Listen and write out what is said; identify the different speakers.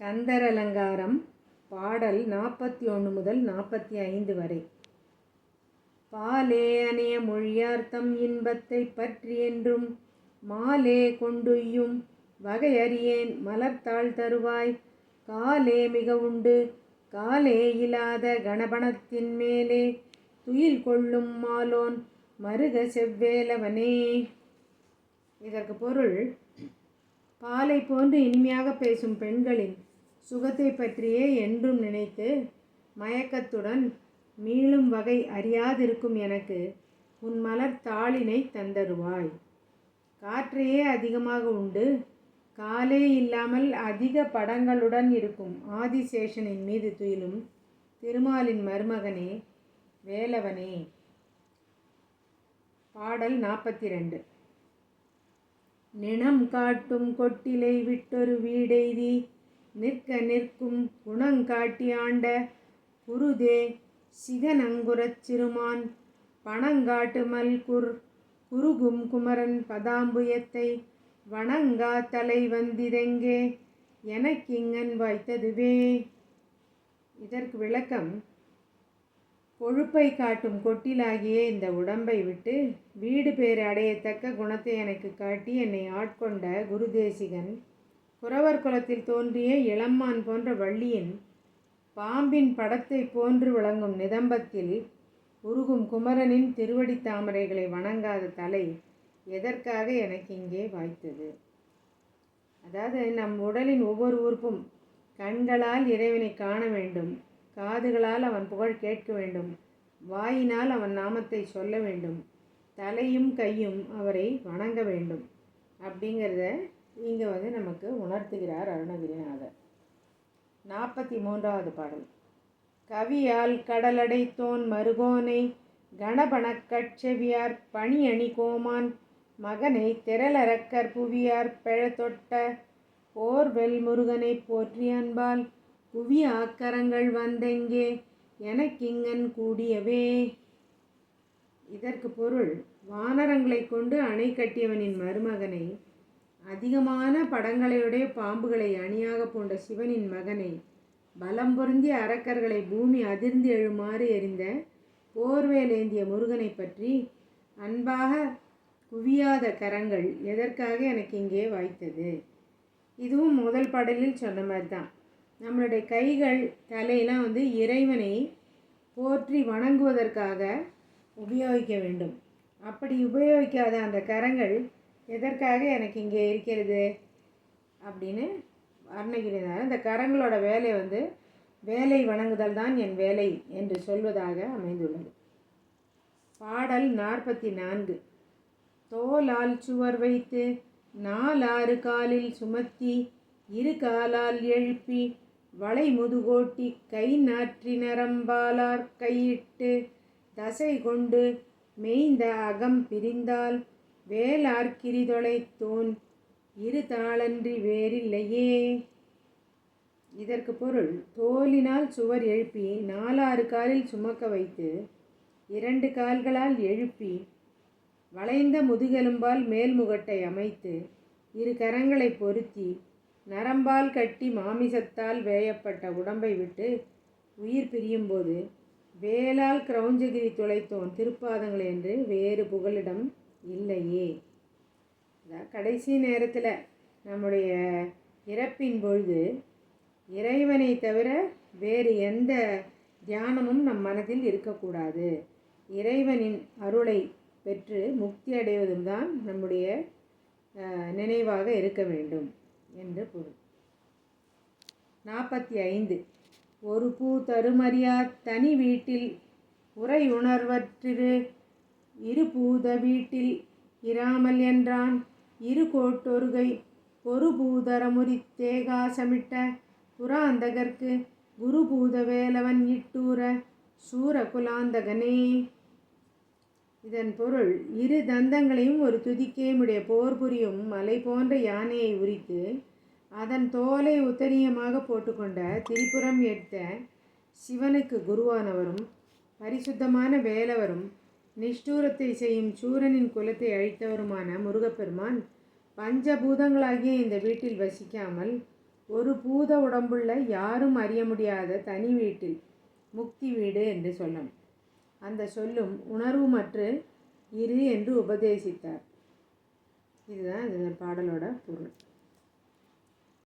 Speaker 1: கந்தர் அலங்காரம் பாடல் நாற்பத்தி ஒன்று முதல் நாற்பத்தி ஐந்து வரை. பாலே அணைய மொழியார்த்தம் இன்பத்தை பற்றி என்றும் மாலே கொண்டுய்யும் வகையறியேன் மலர்த்தாள் தருவாய். காலே மிக உண்டு காலே இல்லாத கணபணத்தின் மேலே துயில் கொள்ளும் மாலோன் மருக செவ்வேலவனே. இதற்கு பொருள் பாலை போன்று இனிமையாக பேசும் பெண்களின் சுகத்தை பற்றியே என்றும் நினைத்து மயக்கத்துடன் மீளும் வகை அறியாதிருக்கும் எனக்கு உன் மலர் தாளினை தந்தருவாய். காற்றையே அதிகமாக உண்டு. காலே இல்லாமல் அதிக படங்களுடன் இருக்கும் ஆதிசேஷனின் மீது துயிலும் திருமாலின் மருமகனே வேலவனே. பாடல் நாற்பத்தி ரெண்டு நிணம் காட்டும் கொட்டிலை விட்டொரு வீடெய்தி நிற்க நிற்கும் குணங்காட்டி ஆண்ட குருதே சிகனங்குரச் சிறுமான். பணங்காட்டு மல்குர் குருகும் குமரன் பதாம்புயத்தை வணங்கா தலை வந்திதெங்கே எனக்கிங்கன் வாய்த்ததுவே இதற்கு விளக்கம் கொழுப்பை காட்டும் கொட்டிலாகிய இந்த உடம்பை விட்டு வீடு பேர் அடையத்தக்க குணத்தை எனக்கு காட்டி என்னை ஆட்கொண்ட குருதேசிகன் குறவர் குலத்தில் தோன்றிய இளம்மான் போன்ற வள்ளியின் பாம்பின் படத்தை போன்று விளங்கும் நிதம்பத்தில் உருகும் குமரனின் திருவடி தாமரைகளை வணங்காத தலை எதற்காக எனக்கு இங்கே வாய்த்தது? அதாவது நம் உடலின் ஒவ்வொரு உறுப்பும் கண்களால் இறைவனை காண வேண்டும் காதுகளால் அவன் புகழ் கேட்க வேண்டும் வாயினால் அவன் நாமத்தை சொல்ல வேண்டும் தலையும் கையும் அவரை வணங்க வேண்டும் அப்படிங்கிறத இங்கே வந்து நமக்கு உணர்த்துகிறார் அருணகிரிநாதர். நாற்பத்தி மூன்றாவது பாடல். கவியால் கடலடைத்தோன் மருகோனை கணபணக் கட்செவியார் பணி அணி கோமான் மகனை திரளரக்கர் புவியார் பெழத்தொட்ட போர்வெல் முருகனை போற்றி அன்பால் புவி ஆக்கரங்கள் வந்தெங்கே எனக்கிங்கன் கூடியவே. இதற்கு பொருள் வானரங்களை கொண்டு அணை கட்டியவனின் மருமகனை அதிகமான படங்களையுடைய பாம்புகளை அணியாக போன்ற சிவனின் மகனை பலம் பொருந்திய அரக்கர்களை பூமி அதிர்ந்து எழுமாறு எறிந்த போர்வேலேந்திய முருகனை பற்றி அன்பாக குவியாத கரங்கள் எதற்காக எனக்கு இங்கே வாய்த்தது? இதுவும் முதல் பாடலில் சொன்ன மாதிரி தான் நம்மளுடைய கைகள் தலையெல்லாம் வந்து இறைவனை போற்றி வணங்குவதற்காக உபயோகிக்க வேண்டும். அப்படி உபயோகிக்காத அந்த கரங்கள் எதற்காக எனக்கு இங்கே இருக்கிறது? அப்படின்னு அருணகிரினார் அந்த கரங்களோட வேலை வந்து வேலை வணங்குதல் தான் என் வேலை என்று சொல்வதாக அமைந்துள்ளது. பாடல் நாற்பத்தி நான்கு தோலால் சுவர் வைத்து நாலாறு காலில் சுமத்தி இரு காலால் எழுப்பி வளை முதுகோட்டி கை நாற்றி நரம்பாலார் கையிட்டு தசை கொண்டு மேய்ந்த அகம் பிரிந்தால் வேலார்கிரி தொலைத்தோன் இரு தாளன்றி வேறில்லையே. இதற்கு பொருள் தோலினால் சுவர் எழுப்பி நாலாறு காலில் சுமக்க வைத்து இரண்டு கால்களால் எழுப்பி வளைந்த முதுகெலும்பால் மேல்முகட்டை அமைத்து இரு கரங்களை பொருத்தி நரம்பால் கட்டி மாமிசத்தால் வேயப்பட்ட உடம்பை விட்டு உயிர் பிரியும்போது வேலால் கிரௌஞ்சகிரி துளைத்தோன் திருப்பாதங்கள் என்று வேறு புகலிடம் இல்லையே. அதான் கடைசி நேரத்தில் நம்முடைய இறப்பின் பொழுது இறைவனை தவிர வேறு எந்த தியானமும் நம் மனதில் இருக்கக்கூடாது. இறைவனின் அருளை பெற்று முக்தி அடைவதும் தான் நம்முடைய நினைவாக இருக்க வேண்டும் என்று பொருள். நாற்பத்தி ஐந்து ஒரு பூ தருமறியா தனி வீட்டில் உரை உணர்வற்றிரு இரு பூத வீட்டில் இராமல் என்றான். இரு கோட்டொருகை ஒரு பூதரமுறி தேகாசமிட்ட புராந்தகர்க்கு குருபூத வேலவன் இட்டூர சூர குலாந்தகனே இதன் பொருள் இரு தந்தங்களையும் ஒரு துதிக்கேமுடைய போர் புரியும் மலை போன்ற யானையை உரித்து அதன் தோலை உத்தரியமாக போட்டுக்கொண்ட திரிபுரம் எடுத்த சிவனுக்கு குருவானவரும் பரிசுத்தமான வேலவரும் நிஷ்டூரத்தை செய்யும் சூரனின் குலத்தை அழித்தவருமான முருகப்பெருமான் பஞ்சபூதங்களாகிய இந்த வீட்டில் வசிக்காமல் ஒரு பூத உடம்புள்ள யாரும் அறிய முடியாத தனி வீட்டில் முக்தி வீடு என்று சொல்லும் அந்த சொல்லும் உணர்வுமற்று இரு என்று உபதேசித்தார். இதுதான் இந்த பாடலோட பொருள்.